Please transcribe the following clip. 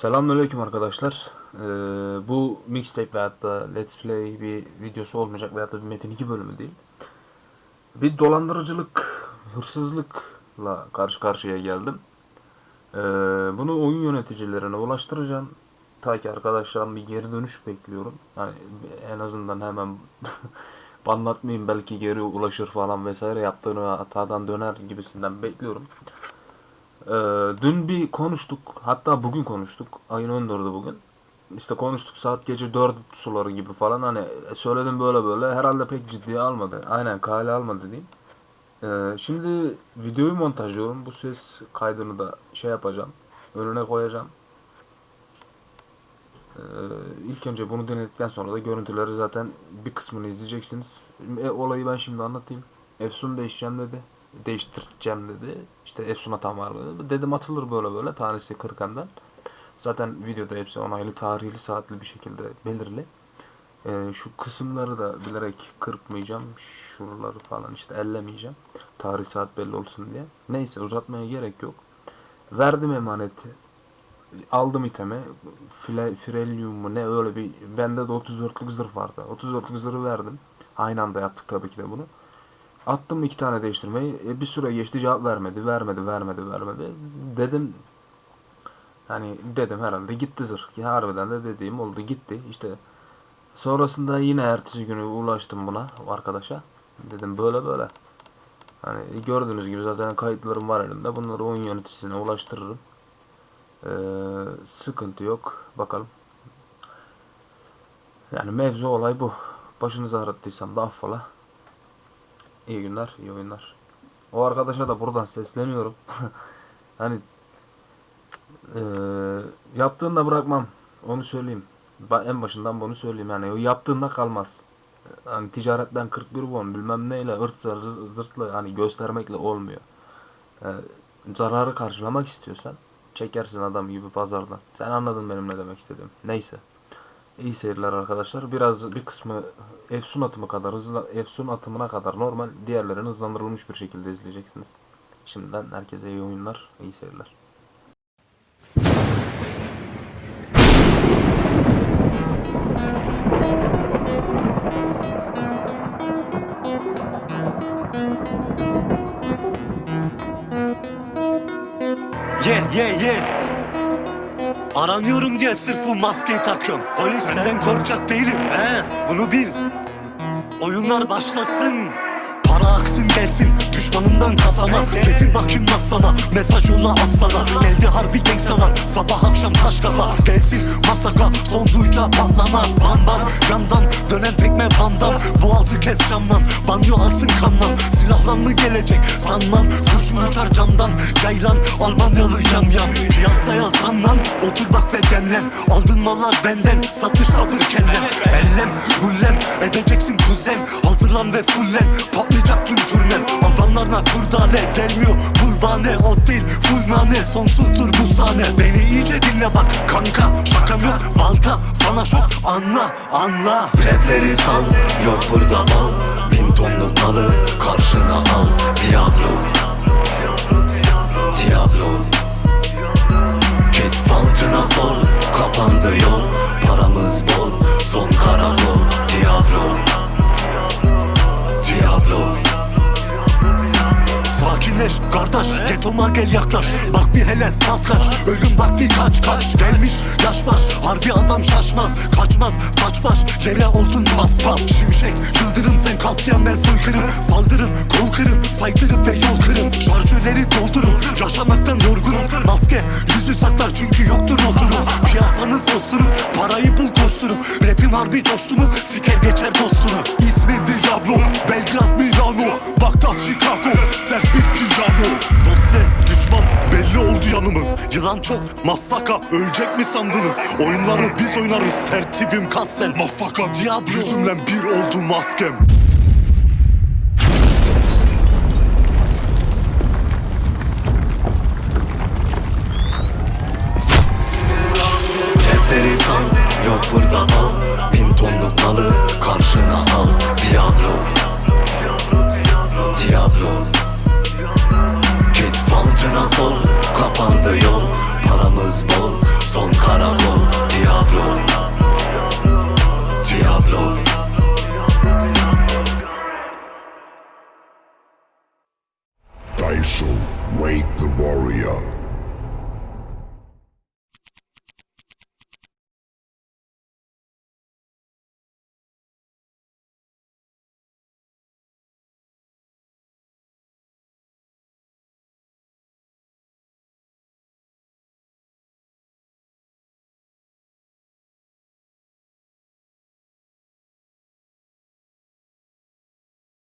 Selamünaleyküm arkadaşlar. Ee, bu mixtape veyahut da let's play bir videosu olmayacak veyahut da bir Metin 2 bölümü değil. Bir dolandırıcılık, hırsızlıkla karşı karşıya geldim. Ee, bunu oyun yöneticilerine ulaştıracağım. Ta ki arkadaşlarım bir geri dönüş bekliyorum. Hani en azından hemen anlatmayayım belki geri ulaşır falan vesaire yaptığını hatadan döner gibisinden bekliyorum. Ee, dün bir konuştuk. Hatta bugün konuştuk. Ayın 14'ü bugün. İşte konuştuk saat gece 4 suları gibi falan. Hani söyledim böyle böyle. Herhalde pek ciddiye almadı. Aynen kale almadı diyeyim. Ee, şimdi videoyu montajlıyorum. Bu ses kaydını da şey yapacağım. Önüne koyacağım. Ee, ilk önce bunu denedikten sonra da görüntüleri zaten bir kısmını izleyeceksiniz. E, olayı ben şimdi anlatayım. Efsun değişeceğim dedi. Değiştireceğim dedi. İşte Efsun hatam var dedi. Dedim atılır böyle böyle. Tanesi 40'andan. Zaten videoda hepsi onaylı, tarihli, saatli bir şekilde belirli. Ee, şu kısımları da bilerek kırpmayacağım. Şuraları falan işte ellemeyeceğim. Tarih saat belli olsun diye. Neyse uzatmaya gerek yok. Verdim emaneti. Aldım itemi. File, Frelium mu ne öyle bir. Bende de 34'lük zırh vardı. 34'lük zırhı verdim. Aynı anda yaptık tabii ki de bunu. Attım iki tane değiştirmeyi. E, bir süre geçti cevap vermedi. Vermedi, vermedi, vermedi. Dedim hani dedim herhalde gitti zırh. Ki harbiden de dediğim oldu gitti. İşte sonrasında yine ertesi günü ulaştım buna arkadaşa. Dedim böyle böyle. Hani gördüğünüz gibi zaten kayıtlarım var elimde. Bunları oyun yöneticisine ulaştırırım. Ee, sıkıntı yok. Bakalım. Yani mevzu olay bu. Başınızı ağrıttıysam da affola. İyi günler, iyi oyunlar. O arkadaşa da buradan sesleniyorum. hani eee yaptığında bırakmam. Onu söyleyeyim. Ba- En başından bunu söyleyeyim. Yani yaptığında kalmaz. Hani ticaretten 41 won bilmem neyle ırt zır, zırtla hani göstermekle olmuyor. Ee, zararı karşılamak istiyorsan çekersin adam gibi pazardan. Sen anladın benim ne demek istediğim. Neyse. İyi seyirler arkadaşlar. Biraz bir kısmı Efsun atımı kadar hızlı Efsun atımına kadar normal. Diğerlerini hızlandırılmış bir şekilde izleyeceksiniz. Şimdiden herkese iyi oyunlar, iyi seyirler. Ye ye ye Aranıyorum diye sırf bu maskeyi takıyorum. Polis senden korkacak değilim. He. Bunu bil. Oyunlar başlasın Para aksın gelsin düşmanımdan kazana Getir bakayım masana mesaj yolla aslana Geldi harbi gangstalar sabah akşam taş kafa. Gelsin masaka son duyca patlama Bam bam. Yandan dönen tekme bandam Boğazı kes camdan. Banyo alsın kanlan Silahlan mı gelecek sanmam. Kurşun uçar camdan yaylan Almanyalı yam yam. Piyasaya zamlan otur bak ve demlen. Aldın mallar benden satıştadır kellen. Ellem gullem edeceksin kuzen. Hazırlan ve fullen patlayacak tüm turnen Adamlarına kurdale gelmiyor. Bulbane O değil full nane sonsuzdur bu sahne. Beni iyice dinle bak kanka şakam yok balta Sana şok. Anla anla. Rapleri sal yok burada mal Bin tonluk malı karşına al Diablo Sakinleş kardeş Getoma gel yaklaş. Bak bir hele sat kaç Ölüm vakti kaç kaç. Gelmiş yaş baş Harbi adam şaşmaz. Kaçmaz saç baş Yere oldun pas pas Şimşek yıldırım sen kalkayan ben soykırım Saldırın kol kırım Saydırım ve yol kırım Şarjörleri doldurun Yaşamaktan yorgunum. Maske yüzü saklar çünkü yoktur oturum Piyasanız osurun Parayı bul koşturun Rapim harbi coştu mu Siker geçer dostunu. İsmim Diablo Belgrad Milano Bagdat Chicago. Sert yanımız Yılan çok. Masaka ölecek mi sandınız? Oyunları biz oynarız tertibim kassen Masaka Diablo. Yüzümle bir oldu maskem. Rapleri sal yok burada mal. Bin tonluk malı karşına al. Diablo. Diablo. Git falcına sor yalnız bul Son karakol Diablo. Diablo. Daiso.